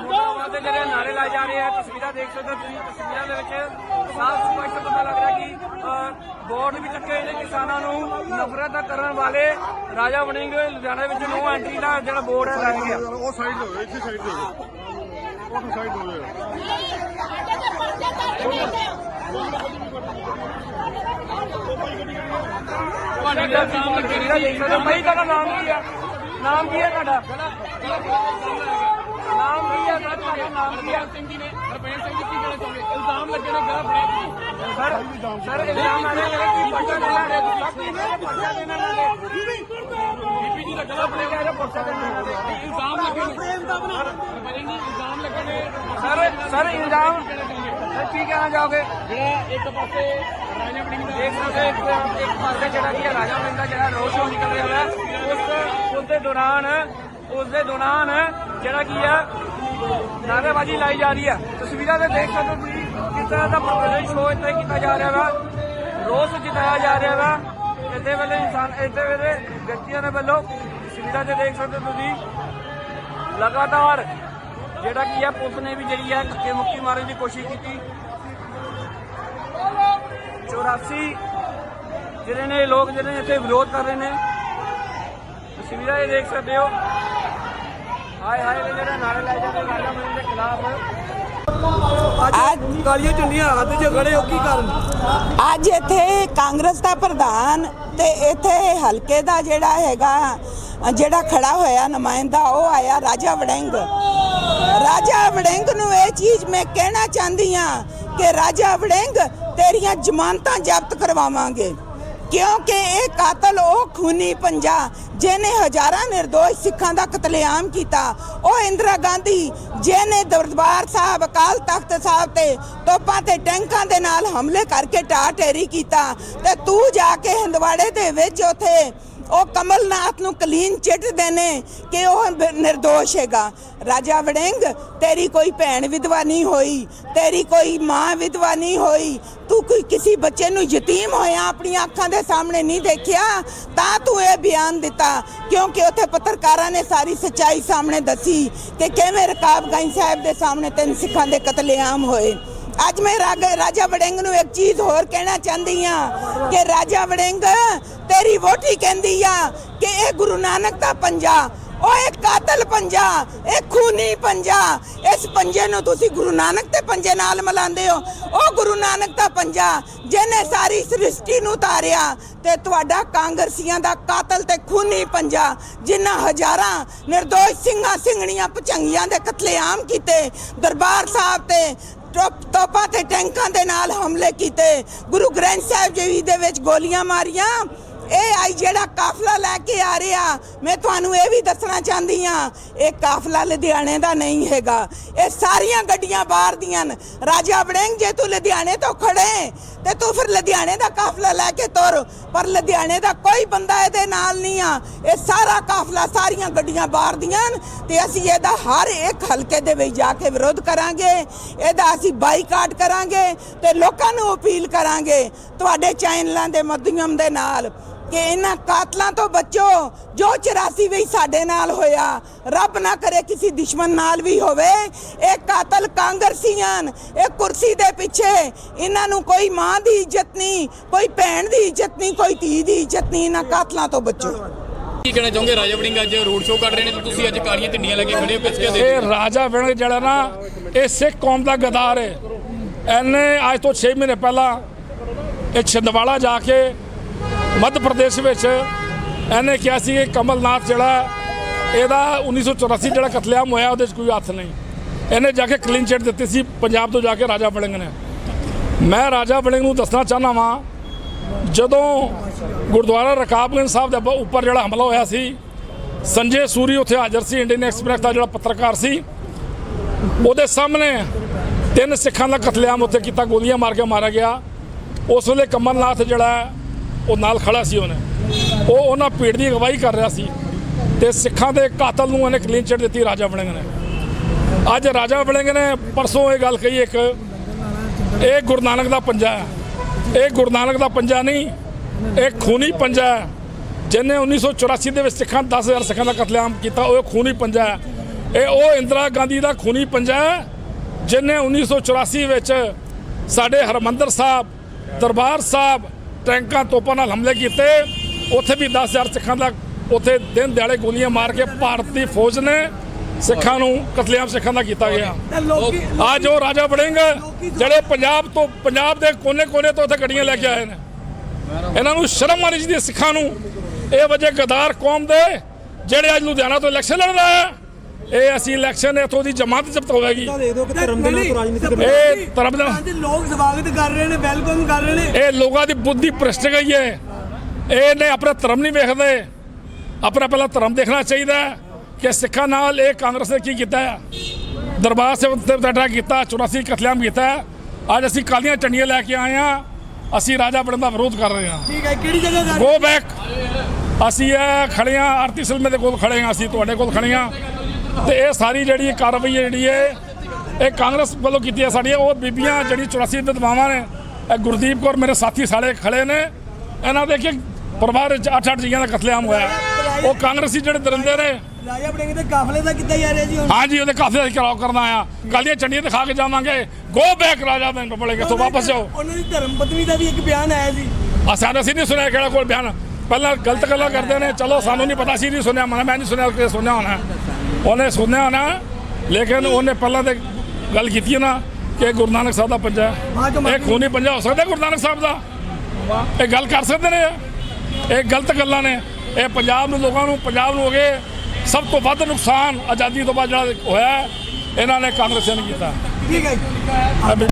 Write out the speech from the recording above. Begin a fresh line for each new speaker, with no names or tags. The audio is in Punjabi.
ਮੁਰਦਾਬਾਦ ਦੇ ਜਿਹੜੇ ਨਾਰੇ ਲਾਏ ਜਾ ਰਹੇ ਆ ਤਸਵੀਰਾਂ ਦੇਖ ਸਕਦੇ ਹੋ ਤੁਸੀਂ ਤਸਵੀਰਾਂ ਦੇ ਵਿੱਚ ਸਾਫ਼ ਸਪਸ਼ਟ ਪਤਾ ਲੱਗ ਰਿਹਾ ਕਿ ਬੋਰਡ ਵੀ ਚੱਕੇ ਨੇ ਕਿਸਾਨਾਂ ਨੂੰ ਨਫ਼ਰਤ ਕਰਨ ਵਾਲੇ ਰਾਜਾ ਵੜਿੰਗ ਲੁਧਿਆਣਾ ਵਿੱਚ ਨੋ ਐਂਟਰੀ ਦਾ ਜਿਹੜਾ ਬੋਰਡ ਹੈ ਲੱਗ ਗਿਆ
ਉਹ ਸਾਈਡ ਤੋਂ ਇੱਥੇ ਸਾਈਡ ਤੋਂ ਉਹ ਸਾਈਡ ਹੋ
ਤੁਹਾਡਾ ਨਾਮ ਤਸਵੀਰਾਂ ਦੇਖ ਸਕਦੇ ਹੋ ਭਾਈ ਤੁਹਾਡਾ ਨਾਮ ਕੀ ਆ? ਨਾਮ ਕੀ ਹੈ ਤੁਹਾਡਾ? ਨਾਮ ਕੀ ਹੈ ਸਰ? ਤੁਹਾਡਾ ਨਾਮ ਕੀ ਹੈ ਸਿੰਘ ਜੀ ਨੇ ਹਰਪ੍ਰੀਤ ਸਿੰਘ ਜੀ ਕੀ ਕਹਿਣਾ ਚਾਹੁੰਦੇ ਇਲਜ਼ਾਮ ਲੱਗੇ ਨੇ ਗਲਤ ਫੜਿਆ ਸਰ ਸਰ ਇਲਜ਼ਾਮ ਆ ਰਹੇ ਨੇ ਕਿ ਪਰਚਾ ਦੇਣਾ ਹੈ। ਪਰਚਾ ਦੇਣਾ ਹੈ। ਬੀਪੀ ਜੀ ਦਾ ਗਲਤ ਫੜਿਆ ਗਿਆ ਪਰਚਾ ਦੇਣਾ ਹੈ। ਇਲਜ਼ਾਮ ਲੱਗੇ ਨੇ। ਪ੍ਰੇਮ ਦਾ ਬਣਾ ਜੀ ਇਲਜ਼ਾਮ ਲੱਗੇ ਨੇ। ਸਰ ਸਰ ਇਲਜ਼ਾਮ ਸਰ ਕੀ ਕਹਿਣਾ ਚਾਹੋਗੇ? ਜਿਹੜਾ ਇੱਕ ਪਾਸੇ ਰਾਜਾ ਵੜਿੰਗ ਦਾ ਦੇਖ ਸਕਦੇ ਇੱਕ ਇੱਕ ਪਾਸੇ ਜਿਹੜਾ ਕੀ ਹੈ ਰਾਜਾ ਵੜਿੰਗ ਦਾ ਜਿਹੜਾ ਰੋਡ ਸ਼ੋਅ ਨਿਕਲ ਰਿਹਾ ਹੈ ਉਸ ਉਸ ਦੇ ਦੌਰਾਨ ਉਸ ਦੇ ਦੌਰਾਨ ਜਿਹੜਾ ਕੀ ਹੈ ਨਾਅਰੇਬਾਜ਼ੀ ਲਾਈ ਜਾ ਰਹੀ ਹੈ। ਤਸਵੀਰਾਂ ਦੇ ਦੇਖ ਸਕਦੇ ਹੋ ਤੁਸੀਂ ਕਿਸ ਤਰ੍ਹਾਂ ਦਾ ਪ੍ਰਦਰਸ਼ਨ ਸ਼ੋਅ ਇੱਥੇ ਕੀਤਾ ਜਾ ਰਿਹਾ ਵਾ। ਰੋਸ ਜਿਤਾਇਆ ਜਾ ਰਿਹਾ ਵਾ। ਇੱਥੇ ਵੇਲੇ ਇਨਸਾਨ ਇੱਥੇ ਵੇਲੇ ਵਿਅਕਤੀਆਂ ਦੇ ਵੱਲੋਂ ਤਸਵੀਰਾਂ ਤੇ ਦੇਖ ਸਕਦੇ ਹੋ ਤੁਸੀਂ। ਲਗਾਤਾਰ ਜਿਹੜਾ ਕੀ ਹੈ ਪੁਲਿਸ ਨੇ ਵੀ ਜਿਹੜੀ ਹੈ ਧੱਕੇ ਮੁੱਕੀ ਮਾਰਨ ਦੀ ਕੋਸ਼ਿਸ਼ ਕੀਤੀ। 84 ਜਿਹੜੇ ਨੇ, ਲੋਕ ਜਿਹੜੇ ਨੇ, ਇੱਥੇ ਵਿਰੋਧ ਕਰ ਰਹੇ ਨੇ। ਤਸਵੀਰਾਂ ਇਹ ਦੇਖ ਸਕਦੇ ਹੋ। ਹਾਏ ਹਾਏ ਦੇ ਜਿਹੜੇ ਨਾਰੇ ਲਾਏ ਜਾਂਦੇ ਰਾਜਾ ਦੇ ਖਿਲਾਫ।
ਅੱਜ
ਕਾਲੀਆਂ ਝੰਡੀਆਂ ਹੱਥ 'ਚ ਖੜੇ ਹੋ ਕੀ ਕਰਨ?
ਅੱਜ ਇੱਥੇ ਕਾਂਗਰਸ ਦਾ ਪ੍ਰਧਾਨ ਤੇ ਇੱਥੇ ਹਲਕੇ ਦਾ ਜਿਹੜਾ ਹੈਗਾ ਜਿਹੜਾ ਖੜਾ ਹੋਇਆ ਨੁਮਾਇੰਦਾ ਉਹ ਆਇਆ ਰਾਜਾ ਵੜਿੰਗ। ਰਾਜਾ ਵੜਿੰਗ ਨੂੰ ਇਹ ਚੀਜ਼ ਮੈਂ ਕਹਿਣਾ ਚਾਹੁੰਦੀ ਆ ਕਿ ਰਾਜਾ ਵੜਿੰਗ ਤੇਰੀਆਂ ਜ਼ਮਾਨਤਾਂ ਜ਼ਬਤ ਕਰਵਾਵਾਂਗੇ। ਕਿਉਂਕਿ ਇਹ ਕਾਤਲ ਉਹ ਖੂਨੀ ਪੰਜਾ ਜਿਹਨੇ ਹਜ਼ਾਰਾਂ ਨਿਰਦੋਸ਼ ਸਿੱਖਾਂ ਦਾ ਕਤਲੇਆਮ ਕੀਤਾ। ਉਹ ਇੰਦਰਾ ਗਾਂਧੀ ਜਿਹਨੇ ਦਰਬਾਰ ਸਾਹਿਬ, ਅਕਾਲ ਤਖਤ ਸਾਹਿਬ ਤੇ ਤੋਪਾਂ ਤੇ ਟੈਂਕਾਂ ਦੇ ਨਾਲ ਹਮਲੇ ਕਰਕੇ ਢਾਹ ਢੇਰੀ ਕੀਤਾ ਤੇ ਤੂੰ ਜਾ ਕੇ ਹੰਦਵਾੜੇ ਦੇ ਵਿੱਚ ਉਥੇ ਉਹ ਕਮਲਨਾਥ ਨੂੰ ਕਲੀਨ ਚਿੱਟ ਦੇਣੇ ਕਿ ਉਹ ਬ- ਨਿਰਦੋਸ਼ ਹੈਗਾ। ਰਾਜਾ ਵੜਿੰਗ, ਤੇਰੀ ਕੋਈ ਭੈਣ ਵਿਧਵਾ ਨਹੀਂ ਹੋਈ, ਤੇਰੀ ਕੋਈ ਮਾਂ ਵਿਧਵਾ ਨਹੀਂ ਹੋਈ, ਤੂੰ ਕੋਈ ਕਿਸੇ ਬੱਚੇ ਨੂੰ ਯਤੀਮ ਹੋਇਆ, ਆਪਣੀਆਂ ਅੱਖਾਂ ਦੇ ਸਾਹਮਣੇ ਨਹੀਂ ਦੇਖਿਆ? ਤਾਂ ਤੂੰ ਇਹ ਬਿਆਨ ਦਿੱਤਾ, ਕਿਉਂਕਿ ਉੱਥੇ ਪੱਤਰਕਾਰਾਂ ਨੇ ਸਾਰੀ ਸੱਚਾਈ ਸਾਹਮਣੇ ਦੱਸੀ ਕਿ ਕਿਵੇਂ ਰਕਾਬਗੰਜ ਸਾਹਿਬ ਦੇ ਸਾਹਮਣੇ ਤਿੰਨ ਸਿੱਖਾਂ ਦੇ ਕਤਲੇਆਮ ਹੋਏ। ਅੱਜ ਮੈਂ ਰਾਜਾ ਵੜਿੰਗ ਨੂੰ ਇੱਕ ਚੀਜ਼ ਹੋਰ ਕਹਿਣਾ ਚਾਹੁੰਦੀ ਆ ਕਿ ਰਾਜਾ ਵੜਿੰਗ, ਤੇਰੀ ਵੋਟੀ ਕਹਿੰਦੀ ਆ ਕਿ ਇਹ ਗੁਰੂ ਨਾਨਕ ਦਾ ਪੰਜਾ ਉਹ ਕਾਤਲ ਪੰਜਾ, ਇਹ ਖੂਨੀ ਪੰਜਾ। ਇਸ ਪੰਜੇ ਨੂੰ ਤੁਸੀਂ ਗੁਰੂ ਨਾਨਕ ਦੇ ਪੰਜੇ ਨਾਲ ਮਿਲਾਉਂਦੇ ਹੋ। ਉਹ ਗੁਰੂ ਨਾਨਕ ਦਾ ਪੰਜਾ, ਜਿਹਨੇ ਸਾਰੀ ਸ੍ਰਿਸ਼ਟੀ ਨੂੰ ਤਾਰਿਆ ਤੇ ਤੁਹਾਡਾ ਕਾਂਗਰਸੀਆਂ ਦਾ ਕਾਤਲ ਤੇ ਖੂਨੀ ਪੰਜਾ, ਜਿਨ੍ਹਾਂ ਹਜ਼ਾਰਾਂ ਨਿਰਦੋਸ਼ ਸਿੰਘਾਂ ਸਿੰਘਣੀਆਂ ਪਚੰਗੀਆਂ ਦੇ ਕਤਲੇਆਮ ਕੀਤੇ, ਦਰਬਾਰ ਸਾਹਿਬ ਤੇ ਤੋਪਾਂ ਤੇ ਟੈਂਕਾਂ ਦੇ ਨਾਲ ਹਮਲੇ ਕੀਤੇ, ਗੁਰੂ ਗ੍ਰੰਥ ਸਾਹਿਬ ਜੀ ਦੇ ਵਿੱਚ ਗੋਲੀਆਂ ਮਾਰੀਆਂ। ਇਹ ਆਈ ਜਿਹੜਾ ਕਾਫਲਾ ਲੈ ਕੇ ਆ ਰਿਹਾ, ਮੈਂ ਤੁਹਾਨੂੰ ਇਹ ਵੀ ਦੱਸਣਾ ਚਾਹੁੰਦੀ ਆ ਇਹ ਕਾਫਲਾ ਲੁਧਿਆਣੇ ਦਾ ਨਹੀਂ ਹੈਗਾ। ਇਹ ਸਾਰੀਆਂ ਗੱਡੀਆਂ ਬਾਹਰ ਦੀਆਂ ਨੇ। ਰਾਜਾ ਵੜਿੰਗ ਜੇ ਤੂੰ ਲੁਧਿਆਣੇ ਤੋਂ ਖੜੇ, ਤੇ ਤੂੰ ਫਿਰ ਲੁਧਿਆਣੇ ਦਾ ਕਾਫਲਾ ਲੈ ਕੇ ਤੁਰ। ਪਰ ਲੁਧਿਆਣੇ ਦਾ ਕੋਈ ਬੰਦਾ ਇਹਦੇ ਨਾਲ ਨਹੀਂ ਆ। ਇਹ ਸਾਰਾ ਕਾਫਲਾ ਸਾਰੀਆਂ ਗੱਡੀਆਂ ਬਾਹਰ ਦੀਆਂ ਨੇ, ਤੇ ਅਸੀਂ ਇਹਦਾ ਹਰ ਇੱਕ ਹਲਕੇ ਦੇ ਵਿੱਚ ਜਾ ਕੇ ਵਿਰੋਧ ਕਰਾਂਗੇ। ਇਹਦਾ ਅਸੀਂ ਬਾਈਕਾਟ ਕਰਾਂਗੇ, ਤੇ ਲੋਕਾਂ ਨੂੰ ਅਪੀਲ ਕਰਾਂਗੇ, ਤੁਹਾਡੇ ਚੈਨਲਾਂ ਦੇ ਮਾਧਿਅਮ ਦੇ ਨਾਲ। ਕਿ ਇਹਨਾਂ ਕਾਤਲਾਂ ਤੋਂ ਬਚੋ ਜੋ 84 ਵਿੱਚ ਸਾਡੇ ਨਾਲ ਹੋਇਆ ਰੱਬ ਨਾ ਕਰੇ ਕਿਸੇ ਦੁਸ਼ਮਣ ਨਾਲ ਵੀ ਹੋਵੇ। ਇਹ ਕਾਤਲ ਕਾਂਗਰਸੀਆਂ ਇਹ ਕੁਰਸੀ ਦੇ ਪਿੱਛੇ ਇਹਨਾਂ ਨੂੰ ਕੋਈ ਮਾਂ ਦੀ ਇੱਜ਼ਤ ਨਹੀਂ ਕੋਈ ਭੈਣ ਦੀ ਇੱਜ਼ਤ ਨਹੀਂ ਕੋਈ ਧੀ ਦੀ ਇੱਜ਼ਤ ਨਹੀਂ ਇਹਨਾਂ ਕਾਤਲਾਂ ਤੋਂ ਬਚੋ।
ਕੀ ਕਹਿਣਾ ਚਾਹੋਗੇ? ਰਾਜਾ ਵੜਿੰਗ ਅੱਜ ਰੋਡ ਸ਼ੋਅ ਕਰ ਰਹੇ ਨੇ ਤੇ ਤੁਸੀਂ ਅੱਜ ਕਾਲੀਆਂ ਝੰਡੀਆਂ ਲੈ ਕੇ ਖੜੇ ਹੋ ਕਿਸ ਕੇ ਦੇ
ਇਹ ਰਾਜਾ ਵਿਣਗ ਜਿਹੜਾ ਨਾ ਇਹ ਸਿੱਖ ਕੌਮ ਦਾ ਗਦਾਰ ਹੈ। ਇਹਨੇ ਅੱਜ ਤੋਂ 6 ਮਹੀਨੇ ਪਹਿਲਾਂ ਇਹ ਛਿੰਦਵਾੜਾ ਜਾ ਕੇ ਮੱਧ ਪ੍ਰਦੇਸ਼ ਵਿੱਚ ਇਹਨੇ ਕਿਹਾ ਸੀ ਕਿ ਕਮਲਨਾਥ ਜਿਹੜਾ ਹੈ, ਇਹਦਾ 1984 ਜਿਹੜਾ ਕਤਲੇਆਮ ਹੋਇਆ ਉਹਦੇ 'ਚ ਕੋਈ ਹੱਥ ਨਹੀਂ। ਇਹਨੇ ਜਾ ਕੇ ਕਲੀਨ ਚਿੱਟ ਦਿੱਤੀ ਸੀ ਪੰਜਾਬ ਤੋਂ ਜਾ ਕੇ ਰਾਜਾ ਵੜਿੰਗ ਨੇ। ਮੈਂ ਰਾਜਾ ਵੜਿੰਗ ਨੂੰ ਦੱਸਣਾ ਚਾਹਨਾ ਵਾਂ ਜਦੋਂ ਗੁਰਦੁਆਰਾ ਰਕਾਬਗੰਜ ਸਾਹਿਬ ਦੇ ਉੱਪਰ ਜਿਹੜਾ ਹਮਲਾ ਹੋਇਆ ਸੀ ਸੰਜੇ ਸੂਰੀ ਉੱਥੇ ਹਾਜ਼ਰ ਸੀ ਇੰਡੀਅਨ ਐਕਸਪ੍ਰੈਸ ਦਾ ਜਿਹੜਾ ਪੱਤਰਕਾਰ ਸੀ ਉਹਦੇ ਸਾਹਮਣੇ ਤਿੰਨ ਸਿੱਖਾਂ ਦਾ ਕਤਲੇਆਮ ਉੱਥੇ ਕੀਤਾ ਗੋਲੀਆਂ ਮਾਰ ਕੇ ਮਾਰਿਆ ਗਿਆ। ਉਸ ਵੇਲੇ ਕਮਲਨਾਥ ਜਿਹੜਾ ਉਹ ਨਾਲ ਖੜਾ ਸੀ ਉਹਨੇ। ਉਹ ਉਹਨਾਂ ਭੀੜ ਦੀ ਅਗਵਾਈ ਕਰ ਰਿਹਾ ਸੀ ਤੇ ਸਿੱਖਾਂ ਦੇ ਕਾਤਲ ਨੂੰ ਉਹਨੇ ਕਲੀਨ ਚਿਟ ਦਿੱਤੀ ਰਾਜਾ ਵੜਿੰਗ ਨੇ। ਅੱਜ ਰਾਜਾ ਵੜਿੰਗ ਨੇ ਪਰਸੋਂ ਇਹ ਗੱਲ ਕਹੀ ਇੱਕ, ਇਹ ਗੁਰੂ ਨਾਨਕ ਦਾ ਪੰਜਾ ਹੈ। ਇਹ ਗੁਰੂ ਨਾਨਕ ਦਾ ਪੰਜਾ ਨਹੀਂ, ਇਹ ਖੂਨੀ ਪੰਜਾ ਹੈ। ਜਿਹਨੇ 1984 ਦੇ ਵਿੱਚ ਸਿੱਖਾਂ 10000 ਸਿੱਖਾਂ ਦਾ ਕਤਲੇਆਮ ਕੀਤਾ, ਉਹ ਖੂਨੀ ਪੰਜਾ ਹੈ। ਇਹ ਉਹ ਇੰਦਰਾ ਗਾਂਧੀ ਦਾ ਖੂਨੀ ਪੰਜਾ ਹੈ, ਜਿਹਨੇ 1984 ਵਿੱਚ ਸਾਡੇ ਹਰਮੰਦਰ ਸਾਹਿਬ, ਦਰਬਾਰ ਸਾਹਿਬ ਟੈਂਕਾਂ ਤੋਪਾਂ ਨਾਲ ਹਮਲੇ ਕੀਤੇ। ਉੱਥੇ ਵੀ 10000 ਸਿੱਖਾਂ ਦਾ ਉੱਥੇ ਦਿਨ ਦਿਹਾੜੇ ਗੋਲੀਆਂ ਮਾਰ ਕੇ ਭਾਰਤੀ ਫੌਜ ਨੇ ਸਿੱਖਾਂ ਨੂੰ ਕਤਲੇਆਮ ਸਿੱਖਾਂ ਦਾ ਕੀਤਾ ਗਿਆ। ਅੱਜ ਉਹ ਰਾਜਾ ਵੜਿੰਗ ਜਿਹੜੇ ਪੰਜਾਬ ਤੋਂ ਪੰਜਾਬ ਦੇ ਕੋਨੇ-ਕੋਨੇ ਤੋਂ ਉੱਥੇ ਗੱਡੀਆਂ ਲੈ ਕੇ ਆਏ ਨੇ। ਇਹਨਾਂ ਨੂੰ ਸ਼ਰਮ ਆਣੀ ਚਾਹੀਦੀ ਸਿੱਖਾਂ ਨੂੰ। ਇਹ ਵਜੇ ਗਦਾਰ ਕੌਮ ਦੇ ਜਿਹੜੇ ਅੱਜ ਲੁਧਿਆਣਾ ਤੋਂ ਇਲੈਕਸ਼ਨ ਲੜ ਰਹੇ ਆ। ਇਹ ਅਸੀਂ ਇਲੈਕਸ਼ਨ ਇਥੋਂ ਦੀ ਜਮਾਤ ਜ਼ਬਤ ਹੋਵੇਗੀ। ਇਹ ਧਰਮ ਦਾ
ਲੋਕ ਸਵਾਗਤ ਕਰ ਰਹੇ ਨੇ ਵੈਲਕਮ ਕਰ ਰਹੇ ਨੇ।
ਇਹ ਲੋਕਾਂ ਦੀ ਬੁੱਧੀ ਭ੍ਰਿਸ਼ਟ ਗਈ ਹੈ। ਇਹ ਨੇ ਆਪਣਾ ਧਰਮ ਨਹੀਂ ਵੇਖਦੇ। ਆਪਣਾ ਪਹਿਲਾਂ ਧਰਮ ਦੇਖਣਾ ਚਾਹੀਦਾ ਹੈ ਕਿ ਸਿੱਖਾਂ ਨਾਲ ਇਹ ਕਾਂਗਰਸ ਨੇ ਕੀ ਕੀਤਾ ਹੈ? ਦਰਬਾਰ ਸਾਹਿਬ ਤੇ ਟੱਟਾ ਕੀਤਾ 84 ਕਤਲੇਆਮ ਕੀਤਾ ਹੈ। ਅੱਜ ਅਸੀਂ ਕਾਲੀਆਂ ਝੰਡੀਆਂ ਲੈ ਕੇ ਆਏ ਹਾਂ। ਅਸੀਂ ਰਾਜਾ ਬਣਨ ਦਾ ਵਿਰੋਧ ਕਰ ਰਹੇ ਹਾਂ।
ਠੀਕ ਹੈ ਕਿਹੜੀ ਜਗ੍ਹਾ ਕਰ
ਗੋ ਬੈਕ ਅਸੀਂ ਇਹ ਖੜੇ ਹਾਂ ਆਰਤੀ ਸਿਲਮੇ ਦੇ ਕੋਲ ਖੜੇ ਹਾਂ। ਅਸੀਂ ਤੁਹਾਡੇ ਕੋਲ ਖੜੇ ਹਾਂ। ਤੇ ਇਹ ਸਾਰੀ ਜਿਹੜੀ ਕਾਰਵਾਈ ਹੈ ਜਿਹੜੀ ਹੈ ਇਹ ਕਾਂਗਰਸ ਵੱਲੋਂ ਕੀਤੀ ਹੈ ਸਾਡੀ ਉਹ ਬੀਬੀਆਂ ਜਿਹੜੀ 84 ਵਿਧਵਾਵਾਂ ਨੇ ਇਹ ਗੁਰਦੀਪ ਕੌਰ ਮੇਰੇ ਸਾਥੀ ਸਾਰੇ ਖੜੇ ਨੇ ਇਹਨਾਂ ਦੇ ਕਿ ਪਰਿਵਾਰ ਵਿੱਚ 8-8 ਜੀਆਂ ਦਾ ਕਤਲੇਆਮ ਹੋਇਆ ਉਹ ਕਾਂਗਰਸੀ ਜਿਹੜੇ ਦਰਿੰਦੇ ਨੇ
ਰਾਜਾ ਬੜਿੰਗ ਦੇ ਕਾਫਲੇ ਦਾ ਕਿੱਦਾਂ ਜਾ ਰਿਹਾ ਜੀ ਹੁਣ?
ਹਾਂਜੀ ਉਹਦੇ ਕਾਫਲੇ ਦਾ ਘਿਰਾਓ ਕਰਨ ਆਇਆ। ਕੱਲ੍ਹ ਦੀਆਂ ਚੰਡੀਆਂ ਦਿਖਾ ਕੇ ਜਾਵਾਂਗੇ। ਗੋ ਬੈਕ ਰਾਜਾ ਦੇ ਬੜੇ ਕਿਥੋਂ ਵਾਪਸ ਜਾਓ।
ਉਹਨਾਂ ਦੀ ਧਰਮ ਪਤਨੀ ਦਾ ਵੀ ਇੱਕ ਬਿਆਨ ਆਇਆ ਸੀ
ਆ ਸਾਨੂੰ ਅਸੀਂ ਨਹੀਂ ਸੁਣਿਆ ਕਿਹੜਾ ਕੋਈ ਬਿਆਨ। ਪਹਿਲਾਂ ਗਲਤ ਗੱਲਾਂ ਕਰਦੇ ਨੇ ਚਲੋ ਸਾਨੂੰ ਨਹੀਂ ਪਤਾ ਸੀ ਨਹੀਂ ਸੁਣਿਆ ਮੈਂ ਨਹੀਂ ਸੁਣਿਆ ਕਿ ਸੁਣਿਆ ਹੋਣਾ ਉਹਨੇ ਸੁਣਿਆ ਹੋਣਾ ਲੇਕਿਨ ਉਹਨੇ ਪਹਿਲਾਂ ਤੇ ਗੱਲ ਕੀਤੀ ਨਾ ਕਿ ਗੁਰੂ ਨਾਨਕ ਸਾਹਿਬ ਦਾ ਪੰਜਾ ਇਹ ਖੂਨੀ ਪੰਜਾ ਹੋ ਸਕਦਾ ਗੁਰੂ ਨਾਨਕ ਸਾਹਿਬ ਦਾ? ਇਹ ਗੱਲ ਕਰ ਸਕਦੇ ਨੇ ਇਹ? ਗਲਤ ਗੱਲਾਂ ਨੇ। ਇਹ ਪੰਜਾਬ ਨੂੰ ਲੋਕਾਂ ਨੂੰ ਪੰਜਾਬ ਨੂੰ ਹੋ ਗਏ ਸਭ ਤੋਂ ਵੱਧ ਨੁਕਸਾਨ ਆਜ਼ਾਦੀ ਤੋਂ ਬਾਅਦ ਜਿਹੜਾ ਹੋਇਆ ਇਹਨਾਂ ਨੇ ਕਾਂਗਰਸੀਆਂ ਨੇ ਕੀਤਾ।
ਠੀਕ ਹੈ